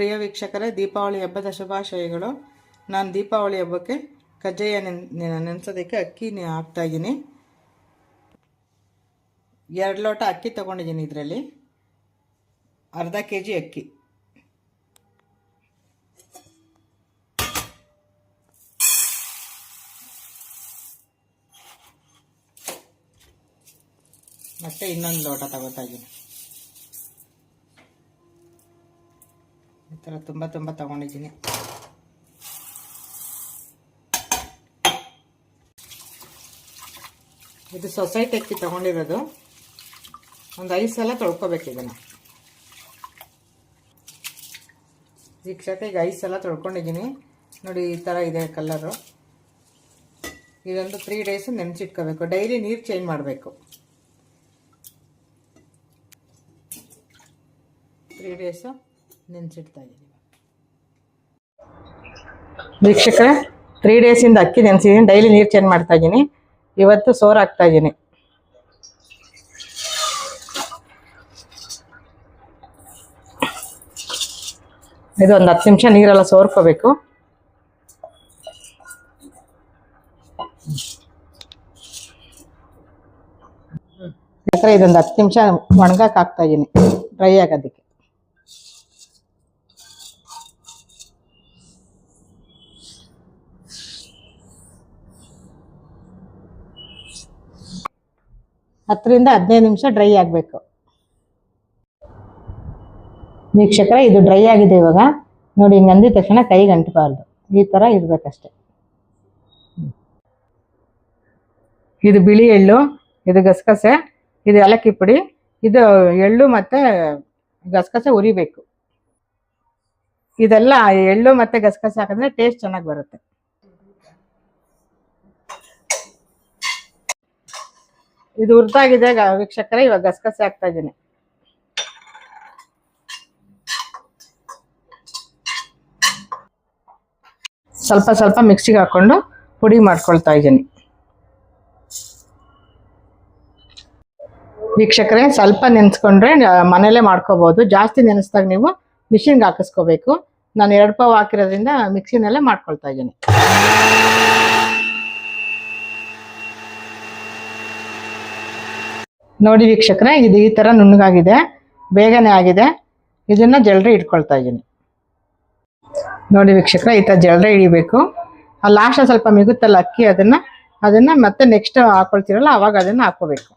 ಪ್ರಿಯ ವೀಕ್ಷಕರೇ, ದೀಪಾವಳಿ ಹಬ್ಬದ ಶುಭಾಶಯಗಳು. ನಾನು ದೀಪಾವಳಿ ಹಬ್ಬಕ್ಕೆ ಕಜ್ಜಾಯ ನೆನ್, ನೆನ್- ಅಕ್ಕಿ ಹಾಕ್ತಾ ಇದ್ದೀನಿ. ಎರಡು ಲೋಟ ಅಕ್ಕಿ ತೊಗೊಂಡಿದ್ದೀನಿ ಇದರಲ್ಲಿ. ಅರ್ಧ ಕೆ ಜಿ ಅಕ್ಕಿ. ಮತ್ತೆ ಇನ್ನೊಂದು ಲೋಟ ತಗೋತಾ ಇದ್ದೀನಿ. ಈ ಥರ ತುಂಬ ತುಂಬ ತಗೊಂಡಿದ್ದೀನಿ. ಇದು ಸೊಸೈಟಿ ಅಕ್ಕಿ ತಗೊಂಡಿರೋದು. ಒಂದು ಐದು ಸಲ ತೊಳ್ಕೊಬೇಕು ಇದನ್ನು. ವೀಕ್ಷಕ ಈಗ ಐದು ಸಲ ತೊಳ್ಕೊಂಡಿದ್ದೀನಿ. ನೋಡಿ ಈ ಥರ ಇದೆ ಕಲ್ಲರು ಇದೊಂದು ತ್ರೀ ಡೇಸ್ ನೆನೆಸಿಟ್ಕೋಬೇಕು. ಡೈಲಿ ನೀರು ಚೇಂಜ್ ಮಾಡಬೇಕು. ತ್ರೀ ಡೇಸು ನೆನೆಸಿಡ್ತಾ ಇದ್ದೀನಿ ವೀಕ್ಷಕರೇ ತ್ರೀ ಡೇಸಿಂದ ಅಕ್ಕಿ ನೆನೆಸಿದ್ದೀನಿ ಡೈಲಿ ನೀರು ಚೇಂಜ್ ಮಾಡ್ತಾ ಇದ್ದೀನಿ. ಇವತ್ತು ಸೋರ್ ಹಾಕ್ತಾ ಇದ್ದೀನಿ. ಇದು ಒಂದು ಹತ್ತು ನಿಮಿಷ ನೀರೆಲ್ಲ ಸೋರ್ಕೋಬೇಕು. ಇದೊಂದು ಹತ್ತು ನಿಮಿಷ ಒಣಗಕ್ಕೆ ಹಾಕ್ತಾ ಇದ್ದೀನಿ ಡ್ರೈ ಆಗೋದಕ್ಕೆ. ಹತ್ತರಿಂದ ಹದಿನೈದು ನಿಮಿಷ ಡ್ರೈ ಆಗಬೇಕು. ವೀಕ್ಷಕರ, ಇದು ಡ್ರೈ ಆಗಿದೆ ಇವಾಗ. ನೋಡಿ ಹಿಂಗೆ ಅಂದಿದ ತಕ್ಷಣ ಕೈಗೆ ಅಂಟಬಾರ್ದು ಈ ಥರ ಇರಬೇಕಷ್ಟೆ. ಇದು ಬಿಳಿ ಎಳ್ಳು, ಇದು ಗಸಗಸೆ, ಇದು ಏಲಕ್ಕಿ ಪುಡಿ, ಇದು ಎಳ್ಳು ಮತ್ತು ಗಸಗಸೆ ಉರಿಬೇಕು ಇದೆಲ್ಲ, ಎಳ್ಳು ಮತ್ತು ಗಸಗಸೆ ಹಾಕಿದ್ರೆ ಟೇಸ್ಟ್ ಚೆನ್ನಾಗಿ ಬರುತ್ತೆ. ಇದು ಹುರಿದಾಗಿದೆ. ವೀಕ್ಷಕರ, ಇವಾಗ ಗಸಗಸೆ ಹಾಕ್ತಾ ಇದ್ದೀನಿ. ಸ್ವಲ್ಪ ಸ್ವಲ್ಪ ಮಿಕ್ಸಿಗೆ ಹಾಕೊಂಡು ಪುಡಿ ಮಾಡ್ಕೊಳ್ತಾ ಇದ್ದೀನಿ. ವೀಕ್ಷಕರೇ, ಸ್ವಲ್ಪ ನೆನೆಸ್ಕೊಂಡ್ರೆ ಮನೇಲೇ ಮಾಡ್ಕೋಬಹುದು ಜಾಸ್ತಿ ನೆನೆಸ್ದಾಗ ನೀವು ಮಿಷಿನ್ಗೆ ಹಾಕಿಸ್ಕೋಬೇಕು. ನಾನು ಎರಡು ಪಾವ್ ಹಾಕಿರೋದ್ರಿಂದ ಮಿಕ್ಸಿನಲ್ಲೇ ಮಾಡ್ಕೊಳ್ತಾ ಇದ್ದೀನಿ. ನೋಡಿ ವೀಕ್ಷಕರೇ, ಇದು ಈ ಥರ ನುಣ್ಣಗಾಗಿದೆ, ಬೇಗನೆ ಆಗಿದೆ. ಇದನ್ನ ಜಲ್ರಿ ಇಟ್ಕೊಳ್ತಾ ಇದ್ದೀನಿ. ನೋಡಿ ವೀಕ್ಷಕರೇ, ಈ ಥರ ಜಲ್ರಿ ಹಿಡಿಬೇಕು. ಆ ಲಾಸ್ಟ್ ಸ್ವಲ್ಪ ಮಿಗುತ್ತಲ್ಲ ಅಕ್ಕಿ, ಅದನ್ನ ಅದನ್ನ ಮತ್ತೆ ನೆಕ್ಸ್ಟ್ ಹಾಕೊಳ್ತೀರಲ್ಲ, ಅವಾಗ ಅದನ್ನ ಹಾಕೋಬೇಕು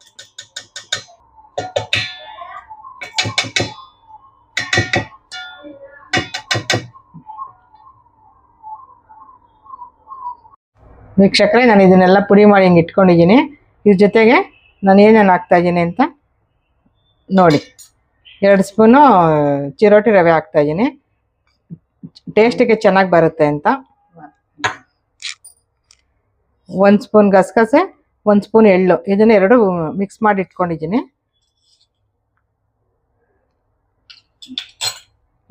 ವೀಕ್ಷಕರೇ, ನಾನು ಇದನ್ನೆಲ್ಲ ಪುಡಿ ಮಾಡಿ ಹಿಂಗೆ ಇಟ್ಕೊಂಡಿದ್ದೀನಿ. ಇದ್ರ ಜೊತೆಗೆ ನಾನು ಏನೇನು ಹಾಕ್ತಾ ಇದ್ದೀನಿ ಅಂತ ನೋಡಿ. ಎರಡು ಸ್ಪೂನು ಚಿರೋಟಿ ರವೆ ಹಾಕ್ತಾ ಇದ್ದೀನಿ. ಟೇಸ್ಟಿಗೆ ಚೆನ್ನಾಗಿ ಬರುತ್ತೆ ಅಂತ. ಒಂದು ಸ್ಪೂನ್ ಗಸಗಸೆ, ಒಂದು ಸ್ಪೂನ್ ಎಳ್ಳು. ಇದನ್ನ ಎರಡು ಮಿಕ್ಸ್ ಮಾಡಿ ಇಟ್ಕೊಂಡಿದ್ದೀನಿ.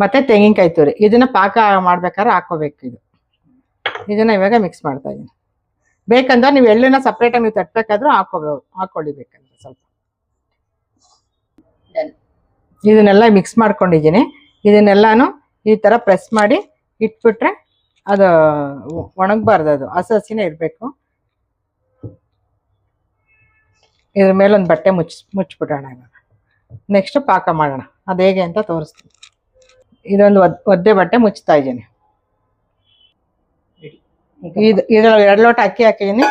ಮತ್ತು ತೆಂಗಿನಕಾಯಿ ತುರಿ. ಇದನ್ನು ಪಾಕ ಮಾಡ್ಬೇಕಾದ್ರೆ ಹಾಕೋಬೇಕು ಇದು. ಇದನ್ನು ಇವಾಗ ಮಿಕ್ಸ್ ಮಾಡ್ತಾ ಇದ್ದೀನಿ. ಬೇಕಂದ್ರೆ ನೀವು ಎಳ್ಳಿನ ಸಪ್ರೇಟ್ ಆಗಿ ನೀವು ತಟ್ಟಬೇಕಾದ್ರೂ ಹಾಕೋಬೇಕು ಹಾಕೊಳ್ಳಿ ಬೇಕಂದ್ರೆ ಸ್ವಲ್ಪ. ಇದನ್ನೆಲ್ಲ ಮಿಕ್ಸ್ ಮಾಡ್ಕೊಂಡಿದ್ದೀನಿ. ಇದನ್ನೆಲ್ಲಾನು ಈ ಥರ ಪ್ರೆಸ್ ಮಾಡಿ ಇಟ್ಬಿಟ್ರೆ ಅದು ಒಣಗಬಾರ್ದು ಅದು. ಹಸಿ ಹಸಿನೇ ಇರಬೇಕು. ಇದ್ರ ಮೇಲೆ ಒಂದು ಬಟ್ಟೆ ಮುಚ್ಚಿ ಮುಚ್ಚಿಬಿಡೋಣ ಇವಾಗ. ನೆಕ್ಸ್ಟ್ ಪಾಕ ಮಾಡೋಣ. ಅದು ಹೇಗೆ ಅಂತ ತೋರಿಸ್ತೀನಿ. ಇದೊಂದು ಒದ್ ಒದ್ದೆ ಬಟ್ಟೆ ಮುಚ್ತಾ ಇದ್ದೀನಿ. ಇದು ಇದ್ರಲ್ಲಿ ಎರಡು ಲೋಟ ಅಕ್ಕಿ ಹಾಕಿದೀನಿ,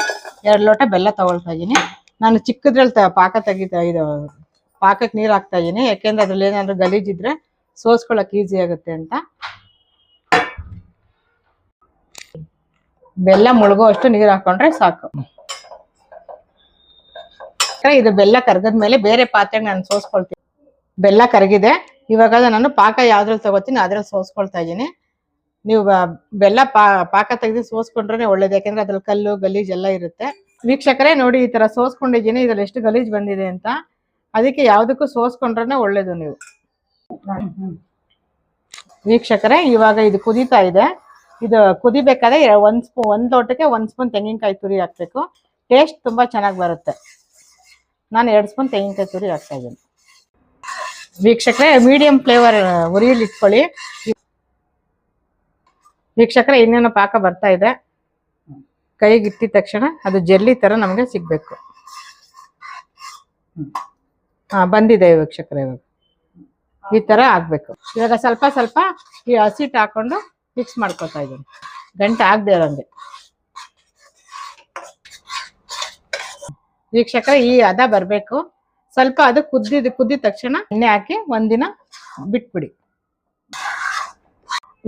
ಎರಡು ಲೋಟ ಬೆಲ್ಲ ತಗೊಳ್ತಾ ಇದೀನಿ. ನಾನು ಚಿಕ್ಕದ್ರಲ್ಲಿ ಪಾಕ ತೆಗಿತಾ ಇದು, ಪಾಕಕ್ಕೆ ನೀರು ಹಾಕ್ತಾ ಇದ್ದೀನಿ ಯಾಕೆಂದ್ರೆ ಅದ್ರಲ್ಲಿ ಏನಾದ್ರು ಗಲೀಜಿದ್ರೆ ಸೋಸ್ಕೊಳಕ್ ಈಸಿ ಆಗುತ್ತೆ ಅಂತ. ಬೆಲ್ಲ ಮುಳುಗೋ ಅಷ್ಟು ನೀರು ಹಾಕೊಂಡ್ರೆ ಸಾಕು. ಇದು ಬೆಲ್ಲ ಕರ್ಗದ್ಮೇಲೆ ಬೇರೆ ಪಾತ್ರೆಗೆ ನಾನು ಸೋಸ್ಕೊಳ್ತೀನಿ. ಬೆಲ್ಲ ಕರಗಿದೆ. ಇವಾಗ ನಾನು ಪಾಕ ಯಾವ್ದ್ರಲ್ಲಿ ತಗೋತೀನಿ ಅದ್ರಲ್ಲಿ ಸೋಸ್ಕೊಳ್ತಾ ಇದ್ದೀನಿ ನೀವು ಬೆಲ್ಲ ಪಾಕ ತೆಗೆದು ಸೋಸ್ಕೊಂಡ್ರೆ ಒಳ್ಳೇದು. ಯಾಕಂದ್ರೆ ಅದ್ರಲ್ಲಿ ಕಲ್ಲು, ಗಲೀಜ್ ಎಲ್ಲ ಇರುತ್ತೆ. ವೀಕ್ಷಕರೇ, ನೋಡಿ ಈ ತರ ಸೋಸ್ಕೊಂಡಿದ್ದೀನಿ. ಇದ್ರಲ್ಲಿ ಎಷ್ಟು ಗಲೀಜ್ ಬಂದಿದೆ ಅಂತ. ಅದಕ್ಕೆ ಯಾವ್ದಕ್ಕೂ ಸೋಸ್ಕೊಂಡ್ರೆ ಒಳ್ಳೇದು ನೀವು. ವೀಕ್ಷಕರೇ, ಇವಾಗ ಇದು ಕುದೀತಾ ಇದೆ. ಇದು ಕುದಿಬೇಕಾದ್ರೆ ಒಂದ್ ಸ್ಪೂನ್ ಒಂದ್ ಲೋಟಕ್ಕೆ ಒಂದ್ ಸ್ಪೂನ್ ತೆಂಗಿನಕಾಯಿ ತುರಿ ಹಾಕ್ಬೇಕು. ಟೇಸ್ಟ್ ತುಂಬಾ ಚೆನ್ನಾಗಿ ಬರುತ್ತೆ. ನಾನು ಎರಡು ಸ್ಪೂನ್ ತೆಂಗಿನಕಾಯಿ ತುರಿ ಹಾಕ್ತಾ ಇದ್ದೀನಿ. ವೀಕ್ಷಕರೇ, ಮೀಡಿಯಂ ಫ್ಲೇವರ್ ಉರಿಯಲ್ಲಿ ಇಟ್ಕೊಳ್ಳಿ. ವೀಕ್ಷಕರೇ, ಇನ್ನೇನೋ ಪಾಕ ಬರ್ತಾ ಇದೆ. ಕೈಗೆ ಇಟ್ಟಿದ ತಕ್ಷಣ ಅದು ಜೆಲ್ಲಿ ತರ ನಮಗೆ ಸಿಗ್ಬೇಕು. ಹಾ, ಬಂದಿದೆ ವೀಕ್ಷಕರ ಇವಾಗ. ಈ ತರ ಆಗ್ಬೇಕು. ಇವಾಗ ಸ್ವಲ್ಪ ಸ್ವಲ್ಪ ಈ ಹಸಿಟ್ಟು ಹಾಕೊಂಡು ಮಿಕ್ಸ್ ಮಾಡ್ಕೊತಾ ಇದ್ದೀನಿ. ಗಂಟೆ ಆಗದೆ ಇರೋಂಗೆ. ವೀಕ್ಷಕರ, ಈ ಹದ ಬರಬೇಕು. ಸ್ವಲ್ಪ ಅದು ಕುದ್ದಿದ ಕುದ್ದಿದ ತಕ್ಷಣ ಎಣ್ಣೆ ಹಾಕಿ ಒಂದಿನ ಬಿಟ್ಬಿಡಿ.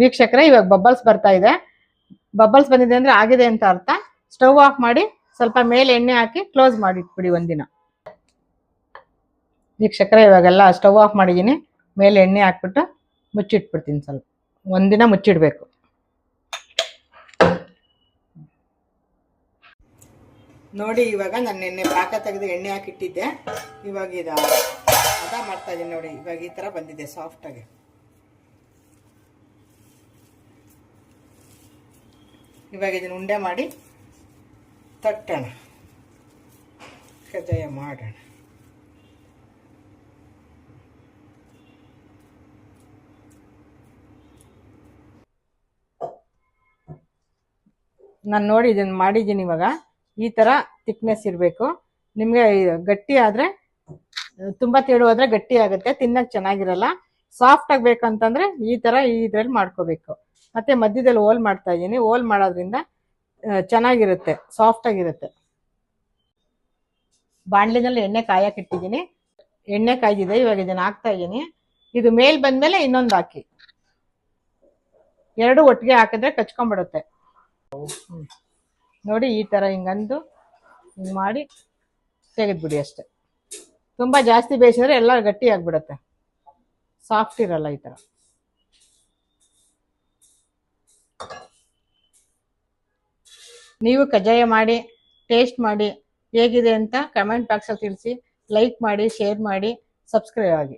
ವೀಕ್ಷಕರೇ, ಇವಾಗ ಬಬ್ಬಲ್ಸ್ ಬರ್ತಾ ಇದೆ. ಬಬ್ಬಲ್ಸ್ ಬಂದಿದೆ ಅಂದ್ರೆ ಆಗಿದೆ ಅಂತ ಅರ್ಥ. ಸ್ಟವ್ ಆಫ್ ಮಾಡಿ ಸ್ವಲ್ಪ ಮೇಲೆ ಎಣ್ಣೆ ಹಾಕಿ ಕ್ಲೋಸ್ ಮಾಡಿ ಇಟ್ಬಿಡಿ ಒಂದಿನ. ವೀಕ್ಷಕರೇ, ಇವಾಗೆಲ್ಲ ಸ್ಟವ್ ಆಫ್ ಮಾಡಿದ್ದೀನಿ. ಮೇಲೆ ಎಣ್ಣೆ ಹಾಕ್ಬಿಟ್ಟು ಮುಚ್ಚಿಟ್ಬಿಡ್ತೀನಿ ಸ್ವಲ್ಪ. ಒಂದಿನ ಮುಚ್ಚಿಡ್ಬೇಕು. ನೋಡಿ, ಇವಾಗ ನಾನು ಎಣ್ಣೆ ಪಾಕ ತೆಗೆದು ಎಣ್ಣೆ ಹಾಕಿಟ್ಟಿದ್ದೆ. ಇವಾಗ ಇದು ಅದ ಮಾಡ್ತಾ ಇದ್ದೀನಿ ನೋಡಿ, ಇವಾಗ ಈ ಥರ ಬಂದಿದೆ ಸಾಫ್ಟಾಗಿ ಇವಾಗ ಇದನ್ನು ಉಂಡೆ ಮಾಡಿ ತಟ್ಟೋಣ. ಕಜ್ಜಾಯ ಮಾಡೋಣ. ನಾನು ನೋಡಿ ಇದನ್ನು ಮಾಡಿದ್ದೀನಿ ಇವಾಗ. ಈ ಥರ ತಿಕ್ನೆಸ್ ಇರಬೇಕು. ನಿಮಗೆ ಗಟ್ಟಿ ಆದರೆ, ತುಂಬ ತೆಳು ಹೋದ್ರೆ ಗಟ್ಟಿ ಆಗುತ್ತೆ ತಿನ್ನಕ್ಕೆ ಚೆನ್ನಾಗಿರಲ್ಲ. ಸಾಫ್ಟ್ ಆಗ್ಬೇಕಂತಂದ್ರೆ ಈ ತರ ಈ ಇದ್ರಲ್ಲಿ ಮಾಡ್ಕೋಬೇಕು. ಮತ್ತೆ ಮಧ್ಯದಲ್ಲಿ ಹೋಲ್ ಮಾಡ್ತಾ ಇದ್ದೀನಿ. ಹೋಲ್ ಮಾಡೋದ್ರಿಂದ ಚೆನ್ನಾಗಿರುತ್ತೆ. ಸಾಫ್ಟ್ ಆಗಿರುತ್ತೆ. ಬಾಣ್ಲಿನಲ್ಲಿ ಎಣ್ಣೆ ಕಾಯಕ್ಕೆ ಇಟ್ಟಿದ್ದೀನಿ. ಎಣ್ಣೆ ಕಾಯ್ದಿದೆ. ಇವಾಗ ಇದನ್ನ ಹಾಕ್ತಾ ಇದ್ದೀನಿ. ಇದು ಮೇಲ್ ಬಂದ್ಮೇಲೆ ಇನ್ನೊಂದು ಹಾಕಿ. ಎರಡು ಒಟ್ಟಿಗೆ ಹಾಕಿದ್ರೆ ಕಚ್ಕೊಂಡ್ಬಿಡುತ್ತೆ. ನೋಡಿ, ಈ ತರ ಹಿಂಗಂದು ಹಿಂಗ್ ಮಾಡಿ ತೆಗೆದ್ಬಿಡಿ ಅಷ್ಟೆ. ತುಂಬಾ ಜಾಸ್ತಿ ಬೇಯಿಸಿದ್ರೆ ಎಲ್ಲ ಗಟ್ಟಿ ಆಗ್ಬಿಡುತ್ತೆ. ಸಾಫ್ಟ್ ಇರಲ್ಲ ಈ ತರ. ನೀವು ಕಜ್ಜಾಯ ಮಾಡಿ, ಟೇಸ್ಟ್ ಮಾಡಿ, ಹೇಗಿದೆ ಅಂತ ಕಮೆಂಟ್ ಬಾಕ್ಸಲ್ಲಿ ತಿಳಿಸಿ ಲೈಕ್ ಮಾಡಿ ಶೇರ್ ಮಾಡಿ ಸಬ್ಸ್ಕ್ರೈಬ್ ಆಗಿ.